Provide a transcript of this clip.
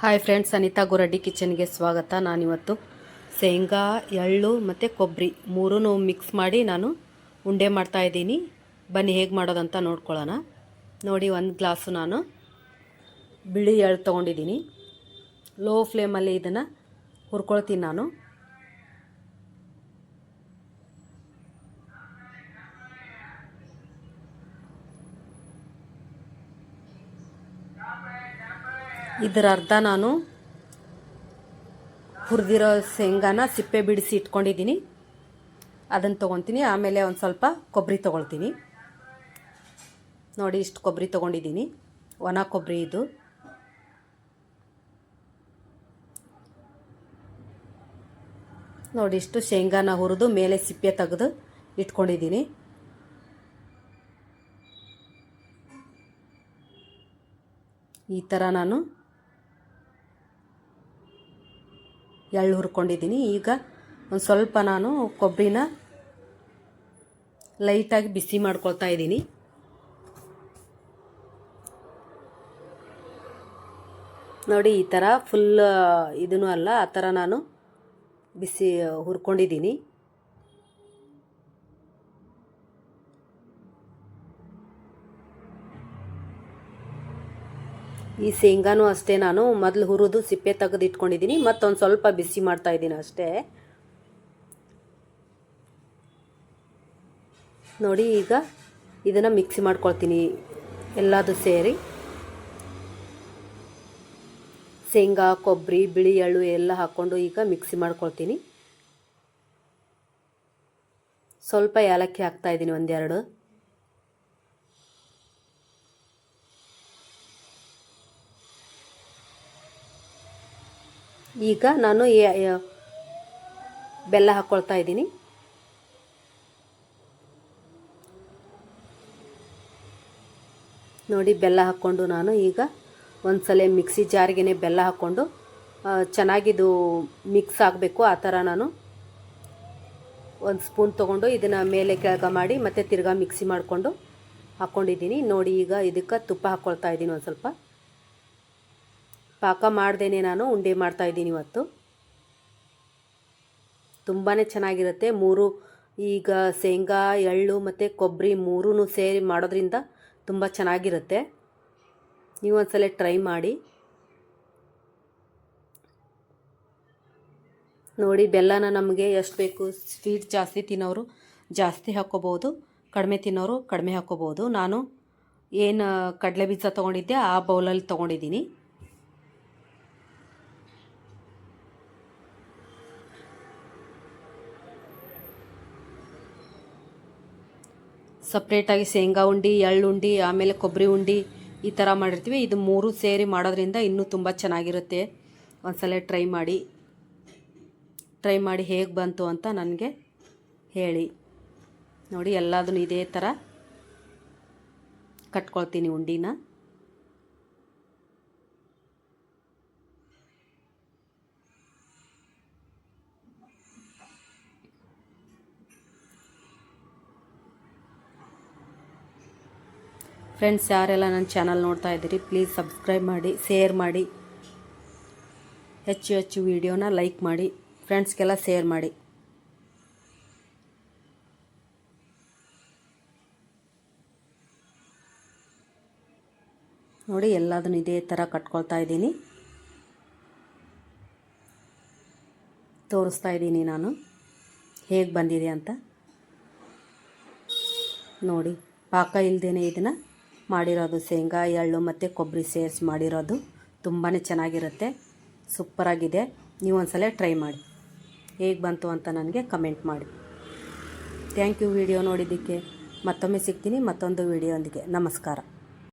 Hi friends Anita Guraddi ಕಿಚನ್ಗೆ ಸ್ವಾಗತ. ನಾನಿವತ್ತು ಶೇಂಗಾ, ಎಳ್ಳು ಮತ್ತು ಕೊಬ್ಬರಿ ಮೂರೂ ಮಿಕ್ಸ್ ಮಾಡಿ ನಾನು ಉಂಡೆ ಮಾಡ್ತಾ ಇದ್ದೀನಿ. ಬನ್ನಿ ಹೇಗೆ ಮಾಡೋದಂತ ನೋಡ್ಕೊಳ್ಳೋಣ. ನೋಡಿ, ಒಂದು ಗ್ಲಾಸು ನಾನು ಬಿಳಿ ಎಳ್ಳು ತೊಗೊಂಡಿದ್ದೀನಿ. ಲೋ ಫ್ಲೇಮಲ್ಲಿ ಇದನ್ನು ಹುರ್ಕೊಳ್ತೀನಿ ನಾನು. ಇದರ ಅರ್ಧ ನಾನು ಹುರಿದಿರೋ ಶೇಂಗಾನ ಸಿಪ್ಪೆ ಬಿಡಿಸಿ ಇಟ್ಕೊಂಡಿದ್ದೀನಿ. ಅದನ್ನು ತೊಗೊತೀನಿ. ಆಮೇಲೆ ಒಂದು ಸ್ವಲ್ಪ ಕೊಬ್ಬರಿ ತೊಗೊಳ್ತೀನಿ. ನೋಡಿ ಇಷ್ಟು ಕೊಬ್ಬರಿ ತೊಗೊಂಡಿದ್ದೀನಿ. ಒಣ ಕೊಬ್ಬರಿ ಇದು. ನೋಡಿ ಇಷ್ಟು ಶೇಂಗಾನ ಹುರಿದು ಮೇಲೆ ಸಿಪ್ಪೆ ತೆಗೆದು ಇಟ್ಕೊಂಡಿದ್ದೀನಿ. ಈ ಥರ ನಾನು ಎಳ್ಳು ಹುರ್ಕೊಂಡಿದ್ದೀನಿ. ಈಗ ಒಂದು ಸ್ವಲ್ಪ ನಾನು ಕೊಬ್ಬರಿನ ಲೈಟಾಗಿ ಬಿಸಿ ಮಾಡ್ಕೊಳ್ತಾ ಇದ್ದೀನಿ. ನೋಡಿ, ಈ ಥರ ಫುಲ್ ಇದೂ ಅಲ್ಲ, ಆ ಥರ ನಾನು ಬಿಸಿ ಹುರ್ಕೊಂಡಿದ್ದೀನಿ. ಈ ಶೇಂಗಾನು ಅಷ್ಟೇ ನಾನು ಮೊದಲು ಹುರಿದು ಸಿಪ್ಪೆ ತೆಗೆದು ಇಟ್ಕೊಂಡಿದ್ದೀನಿ, ಮತ್ತೊಂದು ಸ್ವಲ್ಪ ಬಿಸಿ ಮಾಡ್ತಾ ಇದ್ದೀನಿ ಅಷ್ಟೇ. ನೋಡಿ ಈಗ ಇದನ್ನು ಮಿಕ್ಸಿ ಮಾಡ್ಕೊಳ್ತೀನಿ ಎಲ್ಲದು ಸೇರಿ. ಶೇಂಗಾ ಕೊಬ್ಬರಿ ಬಿಳಿ ಎಳ್ಳು ಎಲ್ಲ ಹಾಕ್ಕೊಂಡು ಈಗ ಮಿಕ್ಸಿ ಮಾಡ್ಕೊಳ್ತೀನಿ. ಸ್ವಲ್ಪ ಏಲಕ್ಕಿ ಹಾಕ್ತಾ ಇದ್ದೀನಿ ಒಂದೆರಡು. ಈಗ ನಾನು ಬೆಲ್ಲ ಹಾಕ್ಕೊಳ್ತಾ ಇದ್ದೀನಿ. ನೋಡಿ, ಬೆಲ್ಲ ಹಾಕ್ಕೊಂಡು ನಾನು ಈಗ ಒಂದ್ಸಲ ಮಿಕ್ಸಿ ಜಾರಿಗೆ ಬೆಲ್ಲ ಹಾಕ್ಕೊಂಡು ಚೆನ್ನಾಗಿದು ಮಿಕ್ಸ್ ಆಗಬೇಕು. ಆ ಥರ ನಾನು ಒಂದು ಸ್ಪೂನ್ ತೊಗೊಂಡು ಇದನ್ನು ಮೇಲೆ ಕೆಳಗೆ ಮಾಡಿ ಮತ್ತು ತಿರ್ಗಾ ಮಿಕ್ಸಿ ಮಾಡಿಕೊಂಡು ಹಾಕ್ಕೊಂಡಿದ್ದೀನಿ ನೋಡಿ, ಈಗ ಇದಕ್ಕೆ ತುಪ್ಪ ಹಾಕ್ಕೊಳ್ತಾ ಇದ್ದೀನಿ ಒಂದು ಸ್ವಲ್ಪ. ಪಾಕ ಮಾಡ್ದೇನೆ ನಾನು, ಉಂಡೆ ಮಾಡ್ತಾಯಿದ್ದೀನಿ ಇವತ್ತು. ತುಂಬಾ ಚೆನ್ನಾಗಿರುತ್ತೆ. ಮೂರು, ಈಗ ಶೇಂಗಾ, ಎಳ್ಳು ಮತ್ತು ಕೊಬ್ಬರಿ ಮೂರೂ ಸೇರಿ ಮಾಡೋದ್ರಿಂದ ತುಂಬ ಚೆನ್ನಾಗಿರುತ್ತೆ. ನೀವು ಒಂದ್ಸಲ ಟ್ರೈ ಮಾಡಿ. ನೋಡಿ, ಬೆಲ್ಲನ ನಮಗೆ ಎಷ್ಟು ಬೇಕು? ಸ್ವೀಟ್ ಜಾಸ್ತಿ ತಿನ್ನೋರು ಜಾಸ್ತಿ ಹಾಕ್ಕೋಬೋದು ಕಡಿಮೆ ತಿನ್ನೋರು ಕಡಿಮೆ ಹಾಕ್ಕೋಬೋದು ನಾನು ಏನು ಕಡಲೆ ಬೀಜ ತೊಗೊಂಡಿದ್ದೆ, ಆ ಬೌಲಲ್ಲಿ ತೊಗೊಂಡಿದ್ದೀನಿ. ಸಪ್ರೇಟಾಗಿ ಶೇಂಗಾ ಉಂಡಿ ಎಳ್ಳುಂಡಿ ಆಮೇಲೆ ಕೊಬ್ಬರಿ ಉಂಡೆ ಈ ಥರ ಮಾಡಿರ್ತೀವಿ. ಇದು ಮೂರು ಸೇರಿ ಮಾಡೋದ್ರಿಂದ ಇನ್ನೂ ತುಂಬ ಚೆನ್ನಾಗಿರುತ್ತೆ. ಒಂದ್ಸಲ ಟ್ರೈ ಮಾಡಿ. ಟ್ರೈ ಮಾಡಿ ಹೇಗೆ ಬಂತು ಅಂತ ನನಗೆ ಹೇಳಿ. ನೋಡಿ, ಎಲ್ಲದನ್ನು ಇದೇ ಥರ ಕಟ್ಕೊಳ್ತೀನಿ ಉಂಡಿನ. ಫ್ರೆಂಡ್ಸ್ ಯಾರೆಲ್ಲ ನನ್ನ ಚಾನಲ್ ನೋಡ್ತಾ ಇದ್ದೀರಿ ಪ್ಲೀಸ್ ಸಬ್ಸ್ಕ್ರೈಬ್ ಮಾಡಿ ಶೇರ್ ಮಾಡಿ. ಹೆಚ್ಚು ಹೆಚ್ಚು ವಿಡಿಯೋನ ಲೈಕ್ ಮಾಡಿ ಫ್ರೆಂಡ್ಸ್ಗೆಲ್ಲ ಶೇರ್ ಮಾಡಿ. ನೋಡಿ, ಎಲ್ಲದನ್ನು ಇದೇ ಥರ ಕಟ್ಕೊಳ್ತಾ ಇದ್ದೀನಿ. ತೋರಿಸ್ತಾ ಇದ್ದೀನಿ ನಾನು. ಹೇಗೆ ಬಂದಿದೆ ಅಂತ. ನೋಡಿ, ಪಾಕ ಇಲ್ಲದೇ ಇದನ್ನು. ಮಾಡಿರೋದು ಶೇಂಗಾ, ಎಳ್ಳು ಮತ್ತು ಕೊಬ್ಬರಿ ಸೇರಿಸಿ ಮಾಡಿರೋದು ತುಂಬಾ ಚೆನ್ನಾಗಿರುತ್ತೆ. ಸೂಪರಾಗಿದೆ. ನೀವು ಒಂದ್ಸಲ ಟ್ರೈ ಮಾಡಿ. ಹೇಗೆ ಬಂತು ಅಂತ ನನಗೆ ಕಮೆಂಟ್ ಮಾಡಿ. ಥ್ಯಾಂಕ್ ಯು ವಿಡಿಯೋ ನೋಡಿದ್ದಕ್ಕೆ. ಮತ್ತೊಮ್ಮೆ ಸಿಗ್ತೀನಿ. ಮತ್ತೊಂದು ವಿಡಿಯೋಂದಿಗೆ. ನಮಸ್ಕಾರ.